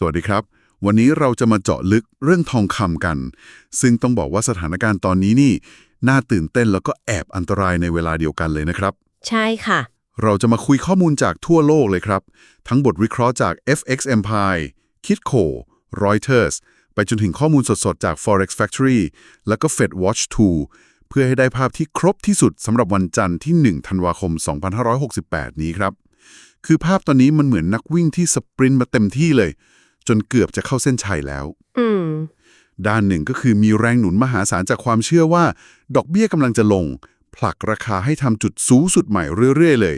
สวัสดีครับ วันนี้เราจะมาเจาะลึกเรื่องทองคำกัน ซึ่งต้องบอกว่าสถานการณ์ตอนนี้นี่ น่าตื่นเต้นแล้วก็แอบอันตรายในเวลาเดียวกันเลยนะครับ ใช่ค่ะ เราจะมาคุยข้อมูลจากทั่วโลกเลยครับ ทั้งบทวิเคราะห์จาก FX Empire Kitco Reuters ไปจนถึงข้อมูลสดๆ จาก Forex Factory แล้วก็ Fed Watch 2 เพื่อให้ได้ภาพที่ครบที่สุดสำหรับวันจันทร์ที่ 1 ธันวาคม 2568 นี้ครับ คือภาพตอนนี้มันเหมือนนักวิ่งที่สปรินต์มาเต็มที่เลย จนเกือบจะเข้าเส้นชัยแล้ว อืม ด้านหนึ่งก็คือมีแรงหนุนมหาศาลจากความเชื่อว่า ดอกเบี้ยกำลังจะลง ผลักราคาให้ทำจุดสูงสุดใหม่เรื่อย ๆ เลย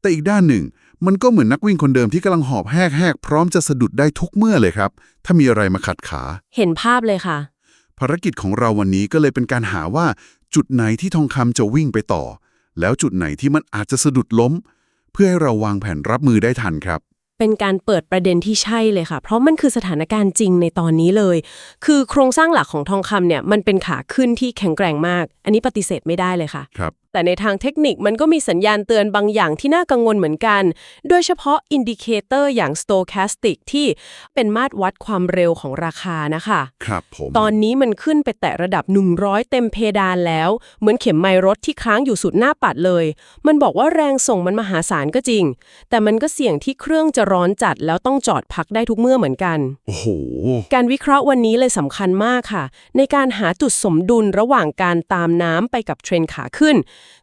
แต่อีกด้านหนึ่ง มันก็เหมือนนักวิ่งคนเดิมที่กำลังหอบแหกๆพร้อมจะสะดุดได้ทุกเมื่อเลยครับ ถ้ามีอะไรมาขัดขา เห็นภาพเลยค่ะ ภารกิจของเราวันนี้ก็เลยเป็นการหาว่า จุดไหนที่ทองคำจะวิ่งไปต่อ แล้วจุดไหนที่มันอาจจะสะดุดล้ม เพื่อให้เราวางแผนรับมือได้ทันครับ เป็นการเปิดประเด็นที่ใช่เลยค่ะ เพราะมันคือสถานการณ์จริงในตอนนี้เลย คือโครงสร้างหลักของทองคำเนี่ยมันเป็นขาขึ้นที่แข็งแกร่งมาก อันนี้ปฏิเสธไม่ได้เลยค่ะ ครับ แต่ในทางเทคนิคมันก็มีสัญญาณเตือนบางอย่างที่น่ากังวลเหมือนกัน โดยเฉพาะอินดิเคเตอร์อย่าง stochastic ที่เป็นมาตรวัดความเร็วของราคานะคะ ครับผม ตอนนี้มันขึ้นไปแตะระดับ 100 เต็มเพดานแล้ว เหมือนเข็มไมล์รถที่ค้างอยู่สุดหน้าปัดเลย มันบอกว่าแรงส่งมันมหาศาลก็จริง แต่มันก็เสี่ยงที่เครื่องจะร้อนจัดแล้วต้องจอดพักได้ทุกเมื่อเหมือนกัน โอ้โห การวิเคราะห์วันนี้เลยสำคัญมากค่ะ ในการหาจุดสมดุลระหว่างการตามน้ำไปกับเทรนด์ขาขึ้น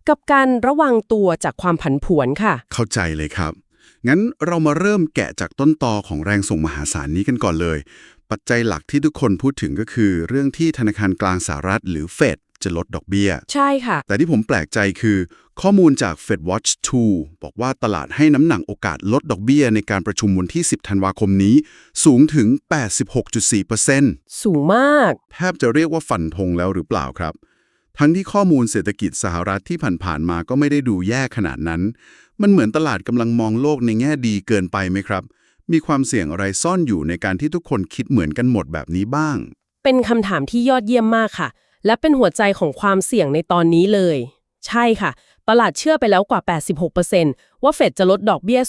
กับการระวังตัวจากความผันผวนค่ะ เข้าใจเลยครับ งั้นเรามาเริ่มแกะจากต้นตอของแรงส่งมหาศาลนี้กันก่อนเลย ปัจจัยหลักที่ทุกคนพูดถึงก็คือ เรื่องที่ธนาคารกลางสหรัฐหรือเฟดจะลดดอกเบี้ย ใช่ค่ะ แต่ที่ผมแปลกใจคือ ข้อมูลจาก Fed Watch 2 บอกว่าตลาดให้น้ำหนักโอกาสลดดอกเบี้ยในการประชุมวันที่ 10 ธันวาคมนี้ สูงถึง 86.4%สูงมาก แทบจะเรียกว่าฟันธงแล้วหรือเปล่าครับ ทั้งที่ข้อมูลเศรษฐกิจสหรัฐที่ผ่านๆมาก็ไม่ได้ดูแย่ขนาดนั้น มันเหมือนตลาดกำลังมองโลกในแง่ดีเกินไปไหมครับ มีความเสี่ยงอะไรซ่อนอยู่ในการที่ทุกคนคิดเหมือนกันหมดแบบนี้บ้าง เป็นคำถามที่ยอดเยี่ยมมากค่ะ และเป็นหัวใจของความเสี่ยงในตอนนี้เลย ใช่ค่ะ ตลาดเชื่อไปแล้วกว่า 86%ว่าเฟดจะลดดอกเบี้ย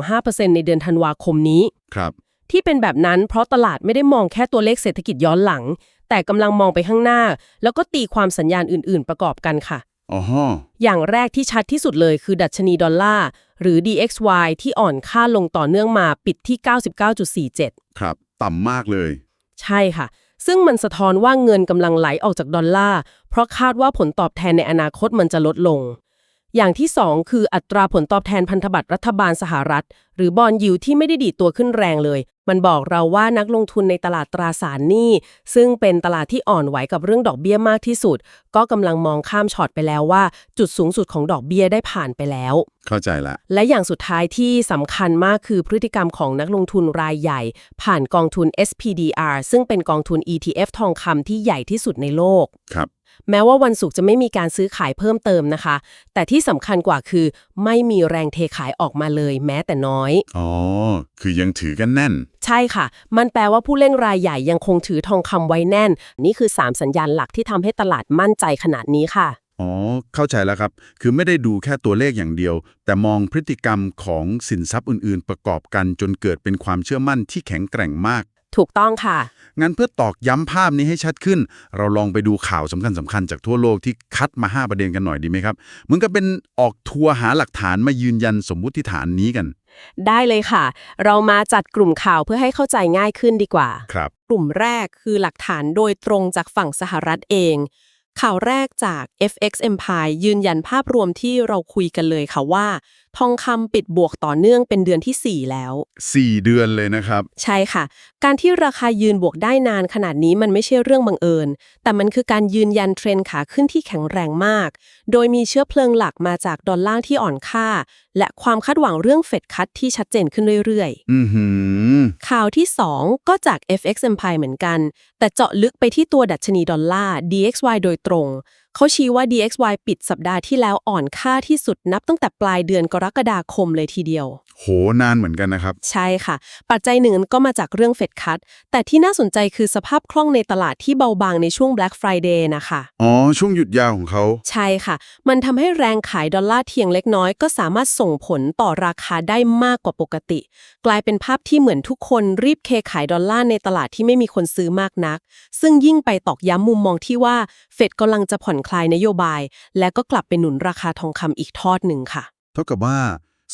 0.25%ในเดือนธันวาคมนี้ ครับ ที่เป็นแบบนั้นเพราะตลาดไม่ได้มองแค่ตัวเลขเศรษฐกิจย้อนหลัง แต่กำลังมองไปข้างหน้า แล้วก็ตีความสัญญาณอื่น ๆ ประกอบกันค่ะอ๋อฮะอย่างแรกที่ชัดที่สุดเลยคือดัชนีดอลลาร์หรือ DXY ที่อ่อนค่าลงต่อเนื่องมาปิดที่ 99.47 ครับ ต่ำมากเลย ใช่ค่ะ ซึ่งมันสะท้อนว่าเงินกำลังไหลออกจากดอลลาร์เพราะคาดว่าผลตอบแทนในอนาคตมันจะลดลง อย่างที่ 2 คืออัตราผลตอบแทนพันธบัตรรัฐบาลสหรัฐ หรือบอลยิวที่ไม่ได้ดีดตัวขึ้นแรงเลย มันบอกเราว่านักลงทุนในตลาดตราสารหนี้ ซึ่งเป็นตลาดที่อ่อนไหวกับเรื่องดอกเบี้ยมากที่สุด ก็กำลังมองข้ามช็อตไปแล้วว่า จุดสูงสุดของดอกเบี้ยได้ผ่านไปแล้ว เข้าใจละ และอย่างสุดท้ายที่สำคัญมากคือพฤติกรรมของนักลงทุนรายใหญ่ ผ่านกองทุน SPDR ซึ่งเป็นกองทุน ETF ทองคำที่ใหญ่ที่สุดในโลกครับ แม้ว่าวันศุกร์จะไม่มีการซื้อขายเพิ่มเติมนะคะ แต่ที่สำคัญกว่าคือไม่มีแรงเทขายออกมาเลยแม้แต่น้อย อ๋อ คือยังถือกันแน่น ใช่ค่ะ มันแปลว่าผู้เล่นรายใหญ่ยังคงถือทองคำไว้แน่น นี่คือ 3 สัญญาณหลักที่ทำให้ตลาดมั่นใจขนาดนี้ค่ะ อ๋อ เข้าใจแล้วครับ คือไม่ได้ดูแค่ตัวเลขอย่างเดียว แต่มองพฤติกรรมของสินทรัพย์อื่น ๆ ประกอบกันจนเกิดเป็นความเชื่อมั่นที่แข็งแกร่งมาก ถูกต้องค่ะ งั้นเพื่อตอกย้ำภาพนี้ให้ชัดขึ้น เราลองไปดูข่าวสำคัญสำคัญๆจากทั่วโลกที่คัดมา 5 ประเด็นกันหน่อยดีไหมครับเหมือนกับเป็นออกทัวร์หาหลักฐานมายืนยันสมมุติฐานนี้กัน ได้เลยค่ะ เรามาจัดกลุ่มข่าวเพื่อให้เข้าใจง่ายขึ้นดีกว่า ครับ กลุ่มแรกคือหลักฐานโดยตรงจากฝั่งสหรัฐเอง ข่าวแรกจาก FX Empire ยืนยันภาพรวมที่เราคุยกันเลยค่ะว่า ทองคำปิดบวกต่อเนื่องเป็นเดือนที่ 4 แล้ว 4 เดือนเลยนะครับ ใช่ค่ะ การที่ราคายืนบวกได้นานขนาดนี้มันไม่ใช่เรื่องบังเอิญ แต่มันคือการยืนยันเทรนด์ขาขึ้นที่แข็งแรงมาก โดยมีเชื้อเพลิงหลักมาจากดอลลาร์ที่อ่อนค่า และความคาดหวังเรื่องเฟดคัตที่ชัดเจนขึ้นเรื่อยๆอือหือข่าวที่ 2 ก็จาก FX Empire เหมือนกัน แต่เจาะลึกไปที่ตัวดัชนีดอลลาร์ DXY โดยตรง เขาชี้ว่า DXY ปิดสัปดาห์ที่แล้วอ่อนค่าที่สุดนับตั้งแต่ปลายเดือนกรกฎาคมเลยทีเดียว โห นานเหมือนกันนะครับ ใช่ค่ะ ปัจจัยหนึ่งก็มาจากเรื่องเฟดคัตแต่ที่น่าสนใจคือสภาพคล่องในตลาดที่เบาบางในช่วง Black Friday นะคะ อ๋อ ช่วงหยุดยาวของเขา ใช่ค่ะ มันทำให้แรงขายดอลลาร์เทียงเล็กน้อยก็สามารถส่งผลต่อราคาได้มากกว่าปกติ กลายเป็นภาพที่เหมือนทุกคนรีบเคขายดอลลาร์ในตลาดที่ไม่มีคนซื้อมากนัก ซึ่งยิ่งไปตอกย้ำมุมมองที่ว่าเฟดกำลังจะผ่อนคลายนโยบาย และก็กลับไปหนุนราคาทองคำอีกทอดหนึ่งค่ะ เท่ากับว่า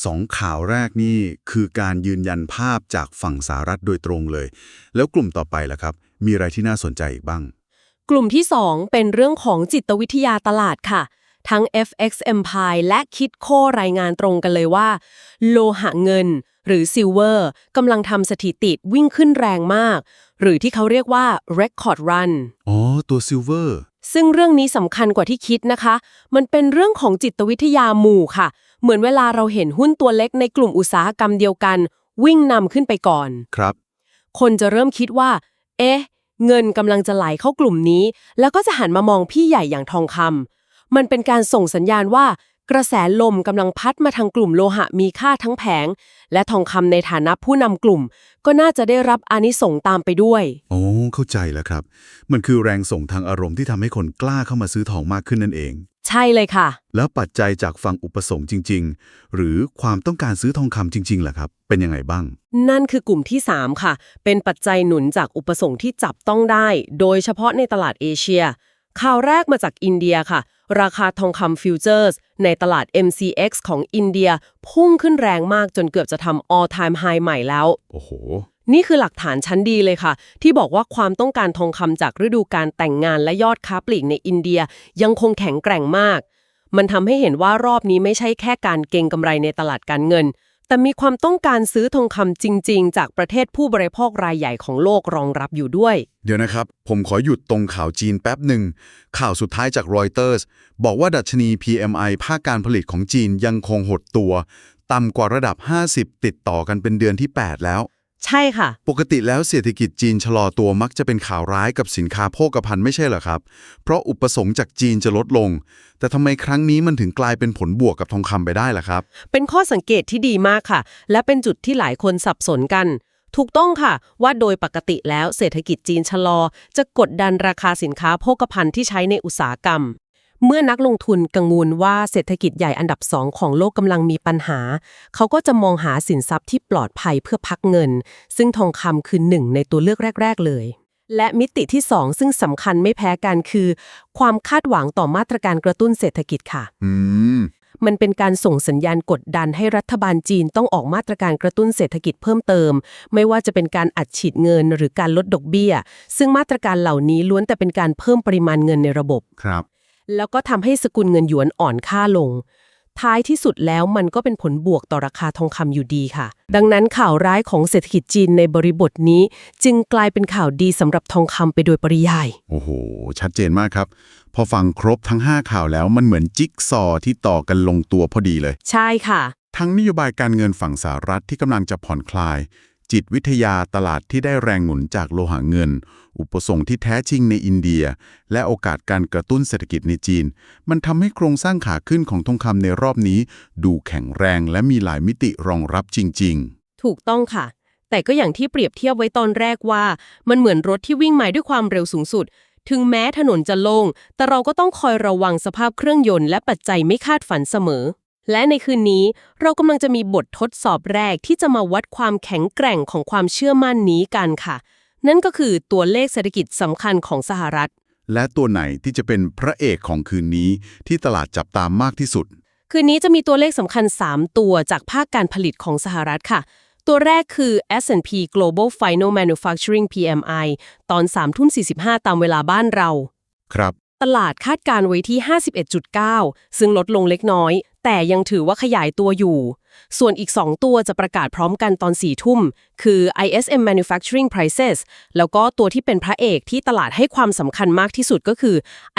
สองข่าวแรกนี่คือการยืนยันภาพจากฝั่งสหรัฐโดยตรงเลย แล้วกลุ่มต่อไปล่ะครับ มีอะไรที่น่าสนใจอีกบ้าง กลุ่มที่ 2 เป็นเรื่องของจิตวิทยาตลาดค่ะ ทั้ง FX Empire และคิดโครายงานตรงกันเลยว่า โลหะเงิน หรือซิลเวอร์กำลังทำสถิติวิ่งขึ้นแรงมาก หรือที่เขาเรียกว่า record run อ๋อ ตัวซิลเวอร์ ซึ่งเรื่องนี้สำคัญกว่าที่คิดนะคะ มันเป็นเรื่องของจิตวิทยาหมู่ค่ะ เหมือนเวลาเราเห็นหุ้นตัวเล็กในกลุ่มอุตสาหกรรมเดียวกัน วิ่งนำขึ้นไปก่อน ครับ คนจะเริ่มคิดว่า เอ๊ะ เงินกำลังจะไหลเข้ากลุ่มนี้ แล้วก็จะหันมามองพี่ใหญ่อย่างทองคำมันเป็นการส่งสัญญาณว่า กระแสลมกำลังพัดมาทางกลุ่มโลหะมีค่าทั้งแผง และทองคำในฐานะผู้นำกลุ่ม ก็น่าจะได้รับอานิสงส์ตามไปด้วยโอ้เข้าใจแล้วครับ มันคือแรงส่งทางอารมณ์ที่ทำให้คนกล้าเข้ามาซื้อทองมากขึ้นนั่นเอง ใช่เลยค่ะ แล้วปัจจัยจากฝั่งอุปสงค์จริง ๆ หรือความต้องการซื้อทองคำจริงๆล่ะครับ เป็นยังไงบ้าง นั่นคือกลุ่มที่ 3 ค่ะ เป็นปัจจัยหนุนจากอุปสงค์ที่จับต้องได้ โดยเฉพาะในตลาดเอเชียข่าวแรกมาจากอินเดียค่ะ ราคาทองคำฟิวเจอร์สในตลาด MCX ของอินเดียพุ่งขึ้นแรงมากจนเกือบจะทำ all time high ใหม่แล้ว โอ้โห นี่คือหลักฐานชั้นดีเลยค่ะ ที่บอกว่าความต้องการทองคำจากฤดูการแต่งงานและยอดค้าปลีกในอินเดียยังคงแข็งแกร่งมาก มันทำให้เห็นว่ารอบนี้ไม่ใช่แค่การเก็งกำไรในตลาดการเงิน แต่มีความต้องการซื้อทองคำจริง ๆ จากประเทศผู้บริโภครายใหญ่ของโลกรองรับอยู่ด้วย เดี๋ยวนะครับ ผมขอหยุดตรงข่าวจีนแป๊บหนึ่ง ข่าวสุดท้ายจากรอยเตอร์สบอกว่าดัชนี PMI ภาคการผลิตของจีนยังคงหดตัว ต่ำกว่าระดับ 50 ติดต่อกันเป็นเดือนที่ 8 แล้ว ใช่ค่ะ ปกติแล้วเศรษฐกิจจีนชะลอตัวมักจะเป็นข่าวร้ายกับสินค้าโภคภัณฑ์ไม่ใช่เหรอครับ เพราะอุปสงค์จากจีนจะลดลง แต่ทำไมครั้งนี้มันถึงกลายเป็นผลบวกกับทองคำไปได้ล่ะครับ เป็นข้อสังเกตที่ดีมากค่ะ และเป็นจุดที่หลายคนสับสนกัน ถูกต้องค่ะ ว่าโดยปกติแล้วเศรษฐกิจจีนชะลอ จะกดดันราคาสินค้าโภคภัณฑ์ที่ใช้ในอุตสาหกรรม เมื่อนักลงทุนกังวลว่าเศรษฐกิจใหญ่อันดับสองของโลกกำลังมีปัญหา เขาก็จะมองหาสินทรัพย์ที่ปลอดภัยเพื่อพักเงิน ซึ่งทองคำคือหนึ่งในตัวเลือกแรก ๆ เลย และมิติที่สองซึ่งสำคัญไม่แพ้กันคือ ความคาดหวังต่อมาตรการกระตุ้นเศรษฐกิจค่ะ อืม มันเป็นการส่งสัญญาณกดดันให้รัฐบาลจีนต้องออกมาตรการกระตุ้นเศรษฐกิจเพิ่มเติม ไม่ว่าจะเป็นการอัดฉีดเงินหรือการลดดอกเบี้ย ซึ่งมาตรการเหล่านี้ล้วนแต่เป็นการเพิ่มปริมาณเงินในระบบ ครับ แล้วก็ทำให้สกุลเงินหยวนอ่อนค่าลง ท้ายที่สุดแล้วมันก็เป็นผลบวกต่อราคาทองคำอยู่ดีค่ะ ดังนั้นข่าวร้ายของเศรษฐกิจจีนในบริบทนี้ จึงกลายเป็นข่าวดีสำหรับทองคำไปโดยปริยาย โอ้โห ชัดเจนมากครับ พอฟังครบทั้ง 5 ข่าวแล้วมันเหมือนจิ๊กซอว์ที่ต่อกันลงตัวพอดีเลย ใช่ค่ะ ทั้งนโยบายการเงินฝั่งสหรัฐที่กำลังจะผ่อนคลาย จิตวิทยาตลาดที่ได้แรงหนุนจากโลหะเงิน อุปสงค์ที่แท้จริงในอินเดีย และโอกาสการกระตุ้นเศรษฐกิจในจีน มันทำให้โครงสร้างขาขึ้นของทองคำในรอบนี้ ดูแข็งแรงและมีหลายมิติรองรับจริง ๆ ถูกต้องค่ะ แต่ก็อย่างที่เปรียบเทียบไว้ตอนแรกว่า มันเหมือนรถที่วิ่งมาด้วยความเร็วสูงสุด ถึงแม้ถนนจะโล่งแต่เราก็ต้องคอยระวังสภาพเครื่องยนต์และปัจจัยไม่คาดฝันเสมอ และในคืนนี้เรากำลังจะมีบททดสอบแรกที่จะมาวัดความแข็งแกร่งของความเชื่อมั่นนี้กันค่ะ นั่นก็คือตัวเลขเศรษฐกิจสำคัญของสหรัฐๆและตัวไหนที่จะเป็นพระเอกของคืนนี้ที่ตลาดจับตามมากที่สุด คืนนี้จะมีตัวเลขสำคัญ 3 ตัวจากภาคการผลิตของสหรัฐค่ะ ตัวแรกคือ S&P Global Final Manufacturing PMI ตอน3ทุ่ม45 ตามเวลาบ้านเรา ครับ ตลาดคาดการไว้ที่ 51.9 ซึ่งลดลงเล็กน้อย แต่ยังถือว่าขยายตัวอยู่ ส่วนอีก 2 ตัวจะประกาศพร้อมกันตอน 4 ทุ่ม คือ ISM Manufacturing Prices แล้วก็ตัวที่เป็นพระเอกที่ตลาดให้ความสำคัญมากที่สุดก็คือ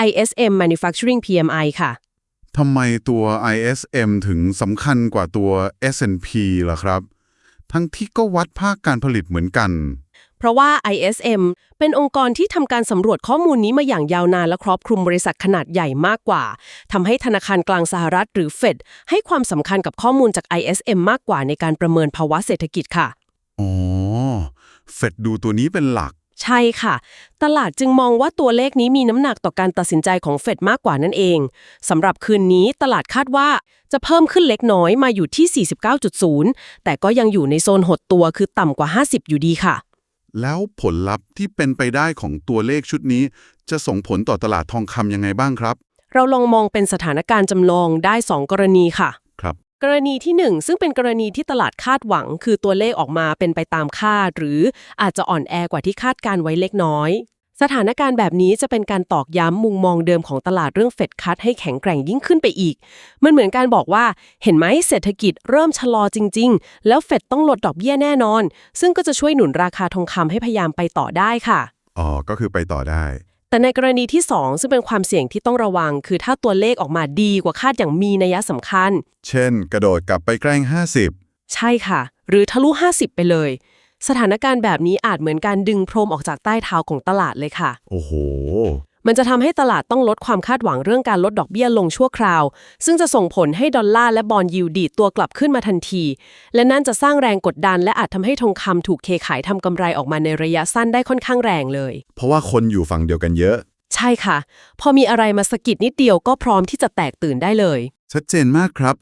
ISM Manufacturing PMI ค่ะทำไมตัว ISM ถึงสำคัญกว่าตัว S&P ล่ะครับ ทั้งที่ก็วัดภาคการผลิตเหมือนกัน เพราะว่า ISM เป็นองค์กรที่ทำการสำรวจข้อมูลนี้มาอย่างยาวนานและครอบคลุมบริษัทขนาดใหญ่มากกว่าทำให้ธนาคารกลางสหรัฐหรือ Fed ให้ความสำคัญกับข้อมูลจาก ISM มากกว่าในการประเมินภาวะเศรษฐกิจค่ะอ๋อเฟดดูตัวนี้เป็นหลัก ใช่ค่ะ ตลาดจึงมองว่าตัวเลขนี้มีน้ำหนักต่อการตัดสินใจของเฟดมากกว่านั่นเองสำหรับคืนนี้ตลาดคาดว่าจะเพิ่มขึ้นเล็กน้อยมาอยู่ที่ 49.0 แต่ก็ยังอยู่ในโซนหดตัวคือต่ำกว่า 50 อยู่ดีค่ะ แล้วผลลัพธ์ที่เป็นไปได้ของตัวเลขชุดนี้ จะส่งผลต่อตลาดทองคำยังไงบ้างครับ เราลองมองเป็นสถานการณ์จำลองได้ 2 กรณีค่ะ ครับ กรณีที่ 1 ซึ่งเป็นกรณีที่ตลาดคาดหวัง คือตัวเลขออกมาเป็นไปตามคาด หรืออาจจะอ่อนแอกว่าที่คาดการไว้เล็กน้อย สถานการณ์แบบนี้จะเป็นการตอกย้ำมุมมองเดิมของตลาดเรื่องเฟดคัดให้แข็งแกร่งยิ่งขึ้นไปอีก มันเหมือนการบอกว่า เห็นไหมเศรษฐกิจเริ่มชะลอจริง ๆ แล้วเฟดต้องลดดอกเบี้ยแน่นอน ซึ่งก็จะช่วยหนุนราคาทองคำให้พยายามไปต่อได้ค่ะ อ๋อ ก็คือไปต่อได้ แต่ในกรณีที่ 2 ซึ่งเป็นความเสี่ยงที่ต้องระวัง คือถ้าตัวเลขออกมาดีกว่าคาดอย่างมีนัยสำคัญ เช่น กระโดดกลับไปแกล้ง50 ใช่ค่ะ หรือทะลุ 50 ไปเลย สถานการณ์แบบนี้อาจเหมือนการดึงโพรมออกจากใต้เท้าของตลาดเลยค่ะ โอ้โห มันจะทำให้ตลาดต้องลดความคาดหวังเรื่องการลดดอกเบี้ยลงชั่วคราว ซึ่งจะส่งผลให้ดอลลาร์และบอลยิวดีดตัวกลับขึ้นมาทันที และนั่นจะสร้างแรงกดดัน และอาจทำให้ทองคำถูกเทขายทำกำไรออกมาในระยะสั้นได้ค่อนข้างแรงเลย เพราะว่าคนอยู่ฝั่งเดียวกันเยอะ ใช่ค่ะ พอมีอะไรมาสะกิดนิดเดียวก็พร้อมที่จะแตกตื่นได้เลย ชัดเจนมากครับ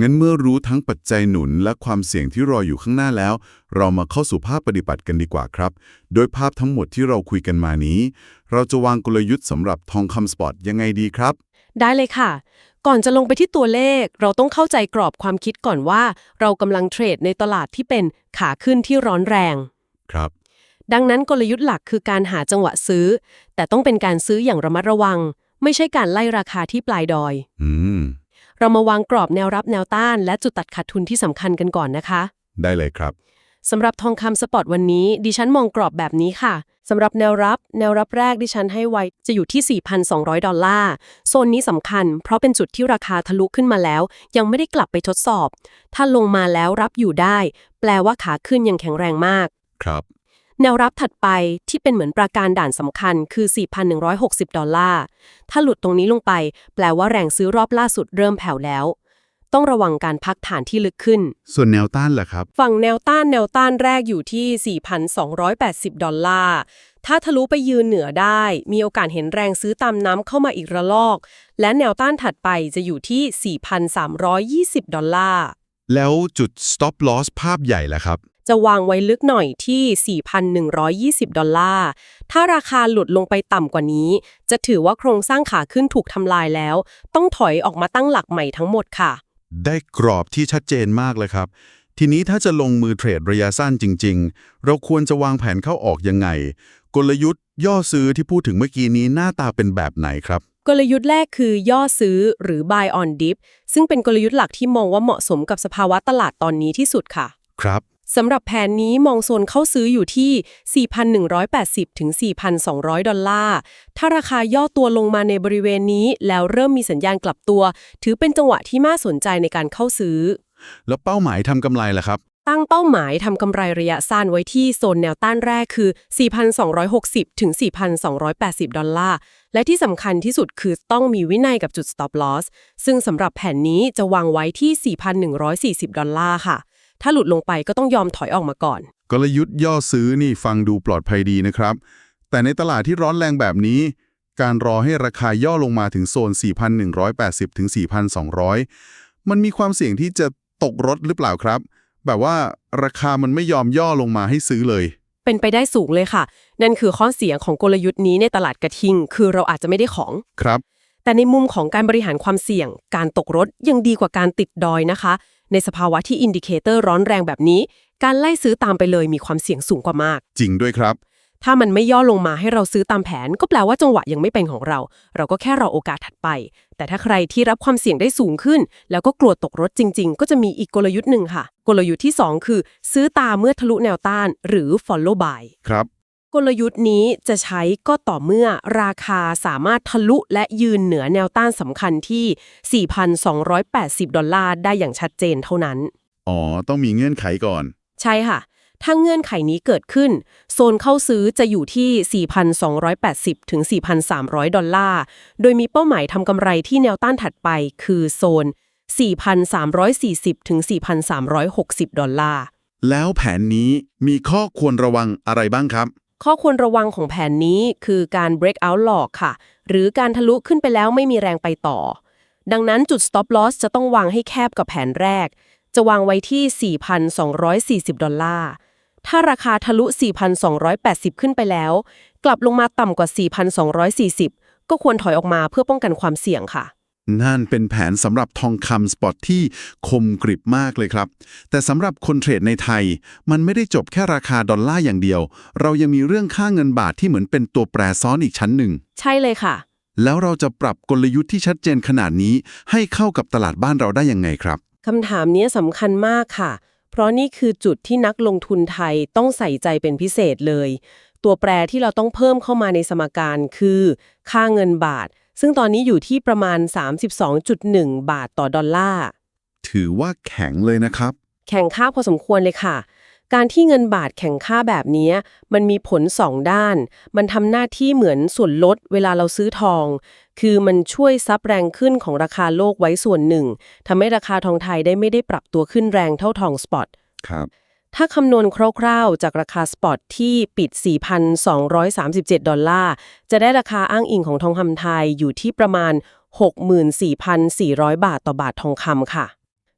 งั้นเมื่อรู้ทั้งปัจจัยหนุนและความเสี่ยงที่รออยู่ข้างหน้าแล้ว เรามาเข้าสู่ภาพปฏิบัติกันดีกว่าครับ โดยภาพทั้งหมดที่เราคุยกันมานี้ เราจะวางกลยุทธ์สำหรับทองคำสปอตยังไงดีครับ ได้เลยค่ะ ก่อนจะลงไปที่ตัวเลข เราต้องเข้าใจกรอบความคิดก่อนว่า เรากำลังเทรดในตลาดที่เป็นขาขึ้นที่ร้อนแรง ครับ ดังนั้นกลยุทธ์หลักคือการหาจังหวะซื้อ แต่ต้องเป็นการซื้ออย่างระมัดระวัง ไม่ใช่การไล่ราคาที่ปลายดอย อืม เรามาวางกรอบแนวรับแนวต้าน และจุดตัดขาดทุนที่สำคัญกันก่อนนะคะได้เลยครับสำหรับทองคำสปอตวันนี้ ดิฉันมองกรอบแบบนี้ค่ะสำหรับแนวรับ แนวรับแรกดิฉันให้ไว้จะอยู่ที่ 4,200 ดอลลาร์ โซนนี้สำคัญ เพราะเป็นจุดที่ราคาทะลุขึ้นมาแล้ว ยังไม่ได้กลับไปทดสอบ ถ้าลงมาแล้วรับอยู่ได้ แปลว่าขาขึ้นยังแข็งแรงมาก ครับ แนวรับถัดไปที่เป็นเหมือนประการด่านสำคัญคือ 4,160 ดอลลาร์ ถ้าหลุดตรงนี้ลงไป แปลว่าแรงซื้อรอบล่าสุดเริ่มแผ่วแล้ว ต้องระวังการพักฐานที่ลึกขึ้น ส่วนแนวต้านล่ะครับ ฝั่งแนวต้านแนวต้านแรกอยู่ที่ 4,280 ดอลลาร์ ถ้าทะลุไปยืนเหนือได้ มีโอกาสเห็นแรงซื้อตามน้ำเข้ามาอีกระลอก และแนวต้านถัดไปจะอยู่ที่ 4,320 ดอลลาร์ แล้วจุด stop loss ภาพใหญ่ล่ะครับ จะวางไว้ลึกหน่อยที่ 4,120 ดอลลาร์ ถ้าราคาหลุดลงไปต่ำกว่านี้ จะถือว่าโครงสร้างขาขึ้นถูกทำลายแล้ว ต้องถอยออกมาตั้งหลักใหม่ทั้งหมดค่ะ ได้กรอบที่ชัดเจนมากเลยครับ ทีนี้ถ้าจะลงมือเทรดระยะสั้นจริง ๆ เราควรจะวางแผนเข้าออกยังไง กลยุทธ์ย่อซื้อที่พูดถึงเมื่อกี้นี้หน้าตาเป็นแบบไหนครับกลยุทธ์แรกคือย่อซื้อหรือ buy on dip ซึ่งเป็นกลยุทธ์หลักที่มองว่าเหมาะสมกับสภาวะตลาดตอนนี้ที่สุดค่ะ ครับ สำหรับแผนนี้มองโซนเข้าซื้ออยู่ที่ 4,180 ถึง 4,200 ดอลลาร์ ถ้าราคาย่อตัวลงมาในบริเวณนี้ แล้วเริ่มมีสัญญาณกลับตัว ถือเป็นจังหวะที่น่าสนใจในการเข้าซื้อ แล้วเป้าหมายทำกำไรล่ะครับ ตั้งเป้าหมายทำกำไรระยะสั้นไว้ที่โซนแนวต้านแรกคือ 4,260 ถึง 4,280 ดอลลาร์ และที่สำคัญที่สุดคือต้องมีวินัยกับจุด stop loss ซึ่งสำหรับแผนนี้จะวางไว้ที่ 4,140 ดอลลาร์ค่ะ ถ้าหลุดลงไปก็ต้องยอมถอยออกมาก่อน กลยุทธ์ย่อซื้อนี่ฟังดูปลอดภัยดีนะครับ แต่ในตลาดที่ร้อนแรงแบบนี้ การรอให้ราคาย่อลงมาถึงโซน 4,180 ถึง 4,200 มันมีความเสี่ยงที่จะตกรถหรือเปล่าครับ แบบว่าราคามันไม่ยอมย่อลงมาให้ซื้อเลย เป็นไปได้สูงเลยค่ะ นั่นคือข้อเสียของกลยุทธ์นี้ในตลาดกระทิง คือเราอาจจะไม่ได้ของ ครับ แต่ในมุมของการบริหารความเสี่ยง การตกรถยังดีกว่าการติดดอยนะคะ ในสภาวะที่อินดิเคเตอร์ร้อนแรงแบบนี้ การไล่ซื้อตามไปเลยมีความเสี่ยงสูงกว่ามาก จริงด้วยครับ ถ้ามันไม่ย่อลงมาให้เราซื้อตามแผน ก็แปลว่าจังหวะยังไม่เป็นของเรา เราก็แค่รอโอกาสถัดไป แต่ถ้าใครที่รับความเสี่ยงได้สูงขึ้น แล้วก็กลัวตกรถจริง ๆ ก็จะมีอีกกลยุทธ์หนึ่งค่ะ กลยุทธ์ที่ 2 คือ ซื้อตามเมื่อทะลุแนวต้าน หรือ follow buy ครับ กลยุทธ์นี้จะใช้ก็ต่อเมื่อราคาสามารถทะลุและยืนเหนือแนวต้านสำคัญที่ 4,280 ดอลลาร์ได้อย่างชัดเจนเท่านั้น อ๋อ ต้องมีเงื่อนไขก่อน ใช่ค่ะ ถ้าเงื่อนไขนี้เกิดขึ้น โซนเข้าซื้อจะอยู่ที่ 4,280 ถึง 4,300 ดอลลาร์ โดยมีเป้าหมายทำกำไรที่แนวต้านถัดไปคือโซน 4,340 ถึง 4,360 ดอลลาร์ แล้วแผนนี้มีข้อควรระวังอะไรบ้างครับ ข้อควรระวังของแผนนี้คือการ break out หลอกค่ะ หรือการทะลุขึ้นไปแล้วไม่มีแรงไปต่อ ดังนั้นจุด stop loss จะต้องวางให้แคบกับแผนแรก จะวางไว้ที่ 4,240 ดอลลาร์ ถ้าราคาทะลุ 4,280 ขึ้นไปแล้ว กลับลงมาต่ำกว่า 4,240 ก็ควรถอยออกมาเพื่อป้องกันความเสี่ยงค่ะ นั่นเป็นแผนสำหรับทองคำสปอตที่คมกริบมากเลยครับ แต่สำหรับคนเทรดในไทย มันไม่ได้จบแค่ราคาดอลลาร์อย่างเดียว เรายังมีเรื่องค่าเงินบาทที่เหมือนเป็นตัวแปรซ้อนอีกชั้นหนึ่ง ใช่เลยค่ะ แล้วเราจะปรับกลยุทธ์ที่ชัดเจนขนาดนี้ ให้เข้ากับตลาดบ้านเราได้ยังไงครับคำถามนี้สำคัญมากค่ะ เพราะนี่คือจุดที่นักลงทุนไทยต้องใส่ใจเป็นพิเศษเลย ตัวแปรที่เราต้องเพิ่มเข้ามาในสมการคือ ค่าเงินบาท ซึ่งตอนนี้อยู่ที่ประมาณ 32.1 บาทต่อดอลลาร์ ถือว่าแข็งเลยนะครับ แข่งค่าพอสมควรเลยค่ะ การที่เงินบาทแข่งค่าแบบนี้ มันมีผลสองด้าน มันทำหน้าที่เหมือนส่วนลดเวลาเราซื้อทอง คือมันช่วยซับแรงขึ้นของราคาโลกไว้ส่วนหนึ่งทำให้ราคาทองไทยได้ไม่ได้ปรับตัวขึ้นแรงเท่าทองสปอต ครับ ถ้าคำนวณคร่าวๆ จากราคาสปอตที่ปิด 4,237 ดอลลาร์ จะได้ราคาอ้างอิงของทองคำไทยอยู่ที่ประมาณ 64,400 บาทต่อบาททองคำค่ะ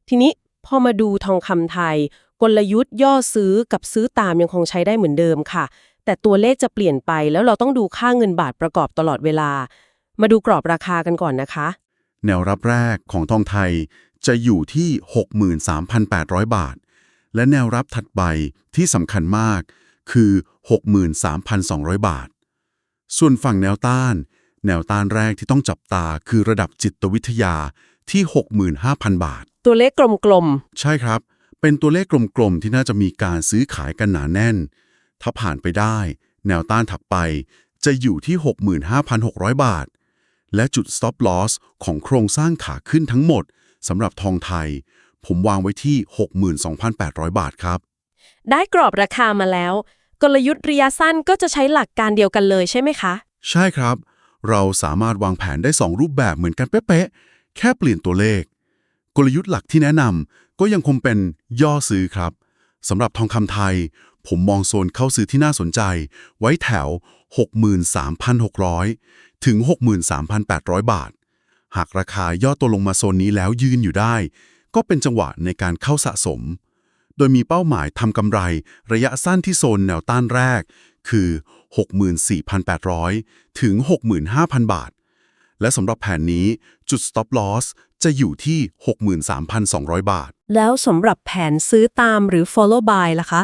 ทีนี้พอมาดูทองคำไทย กลยุทธ์ย่อซื้อกับซื้อตามยังคงใช้ได้เหมือนเดิมค่ะ แต่ตัวเลขจะเปลี่ยนไปแล้วเราต้องดูค่าเงินบาทประกอบตลอดเวลา มาดูกรอบราคากันก่อนนะคะ แนวรับแรกของทองไทยจะอยู่ที่ 63,800 บาท และแนวรับถัดไปที่สำคัญมากคือ 63,200 บาท ส่วนฝั่งแนวต้าน แนวต้านแรกที่ต้องจับตาคือระดับจิตวิทยาที่ 65,000 บาท ตัวเลขกลมใช่ครับ เป็นตัวเลขกลมๆ ที่น่าจะมีการซื้อขายกันหนาแน่น ถ้าผ่านไปได้ แนวต้านถัดไปจะอยู่ที่ 65,600 บาท และจุด stop loss ของโครงสร้างขาขึ้นทั้งหมดสำหรับทองไทย ผมวางไว้ที่ 62,800 บาทครับๆได้กรอบราคามาแล้ว กลยุทธ์ระยะสั้นก็จะใช้หลักการเดียวกันเลยใช่ไหมคะ ใช่ครับ เราสามารถวางแผนได้ 2 รูปแบบเหมือนกันเป๊ะๆ แค่เปลี่ยนตัวเลข กลยุทธ์หลักที่แนะนำก็ยังคงเป็นย่อซื้อครับสำหรับทองคำไทย ผมมองโซนเข้าซื้อที่น่าสนใจ ไว้แถว 63,600 ถึง 63,800 บาท หากราคาย่อตัวลงมาโซนนี้แล้วยืนอยู่ได้ ก็เป็นจังหวะในการเข้าสะสม โดยมีเป้าหมายทำกำไรระยะสั้นที่โซนแนวต้านแรก คือ 64,800 ถึง 65,000 บาท และสำหรับแผนนี้จุด stop loss จะอยู่ที่ 63,200 บาท แล้วสำหรับแผนซื้อตามหรือ follow buy ล่ะคะ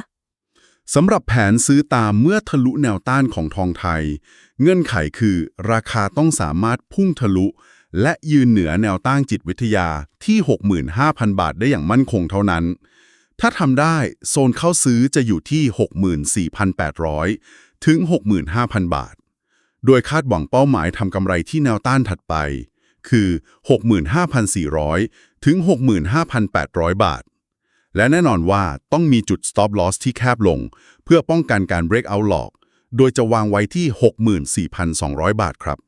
สำหรับแผนซื้อตามเมื่อทะลุแนวต้านของทองไทย เงื่อนไขคือราคาต้องสามารถพุ่งทะลุ และยืนเหนือแนวต้านจิตวิทยาที่ 65,000 บาทได้อย่างมั่นคงเท่านั้น ถ้าทำได้โซนเข้าซื้อจะอยู่ที่ 64,800 ถึง 65,000 บาท โดยคาดหวังเป้าหมายทำกำไรที่แนวต้านถัดไป คือ 65,400 ถึง 65,800 บาท และแน่นอนว่าต้องมีจุด stop loss ที่แคบลง เพื่อป้องกันการ break out หลอก โดยจะวางไว้ที่ 64,200 บาทครับ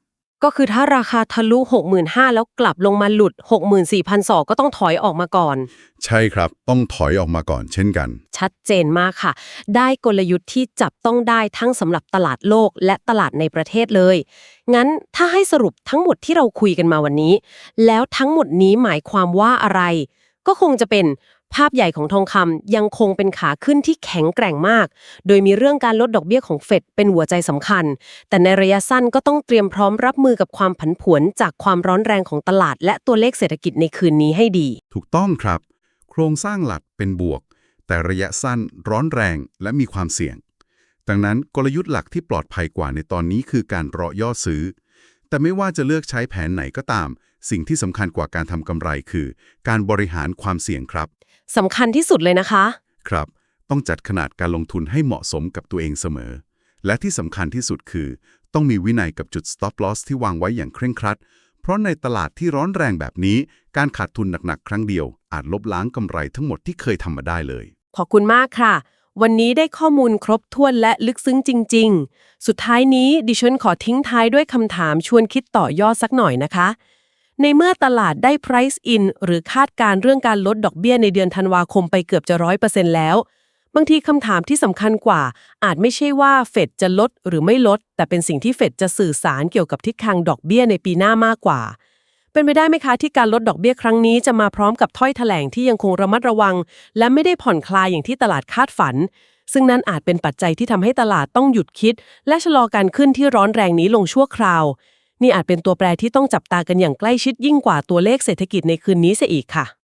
ก็คือถ้าราคาทะลุ 65,000 แล้วกลับลงมาหลุด 64,200 ก็ต้องถอยออกมาก่อน ใช่ครับ ต้องถอยออกมาก่อนเช่นกัน ชัดเจนมากค่ะ ได้กลยุทธ์ที่จับต้องได้ทั้งสำหรับตลาดโลกและตลาดในประเทศเลย งั้นถ้าให้สรุปทั้งหมดที่เราคุยกันมาวันนี้ แล้วทั้งหมดนี้หมายความว่าอะไร ก็คงจะเป็น ภาพใหญ่ของทองคำยังคงเป็นขาขึ้นที่แข็งแกร่งมาก โดยมีเรื่องการลดดอกเบี้ยของเฟดเป็นหัวใจสำคัญ แต่ในระยะสั้นก็ต้องเตรียมพร้อมรับมือกับความผันผวนจากความร้อนแรงของตลาด และตัวเลขเศรษฐกิจในคืนนี้ให้ดี ถูกต้องครับ โครงสร้างหลักเป็นบวก แต่ระยะสั้นร้อนแรงและมีความเสี่ยง ดังนั้นกลยุทธ์หลักที่ปลอดภัยกว่าในตอนนี้คือการรอย่อซื้อ แต่ไม่ว่าจะเลือกใช้แผนไหนก็ตาม สิ่งที่สำคัญกว่าการทำกำไรคือ การบริหารความเสี่ยงครับ สำคัญที่สุดเลยนะคะ ครับ ต้องจัดขนาดการลงทุนให้เหมาะสมกับตัวเองเสมอ และที่สำคัญที่สุดคือ ต้องมีวินัยกับจุด stop loss ที่วางไว้อย่างเคร่งครัด เพราะในตลาดที่ร้อนแรงแบบนี้ การขาดทุนหนักๆ ครั้งเดียว อาจลบล้างกำไรทั้งหมดที่เคยทำมาได้เลย ขอบคุณมากค่ะ วันนี้ได้ข้อมูลครบถ้วนและลึกซึ้งจริง ๆ สุดท้ายนี้ดิฉันขอทิ้งท้ายด้วยคำถามชวนคิดต่อยอดสักหน่อยนะคะ ในเมื่อตลาดได้ price in หรือคาดการเรื่องการลดดอกเบี้ยในเดือนธันวาคมไปเกือบจะร้อยเปอร์เซ็นต์แล้ว บางทีคำถามที่สำคัญกว่า อาจไม่ใช่ว่าเฟดจะลดหรือไม่ลด แต่เป็นสิ่งที่เฟดจะสื่อสารเกี่ยวกับทิศทางดอกเบี้ยในปีหน้ามากกว่า เป็นไปได้ไหมคะที่การลดดอกเบี้ยครั้งนี้จะมาพร้อมกับถ้อยแถลงที่ยังคงระมัดระวัง และไม่ได้ผ่อนคลายอย่างที่ตลาดคาดฝัน ซึ่งนั่นอาจเป็นปัจจัยที่ทำให้ตลาดต้องหยุดคิด และชะลอการขึ้นที่ร้อนแรงนี้ลงชั่วคราว นี่อาจเป็นตัวแปรที่ต้องจับตากันอย่างใกล้ชิดยิ่งกว่าตัวเลขเศรษฐกิจในคืนนี้เสียอีกค่ะ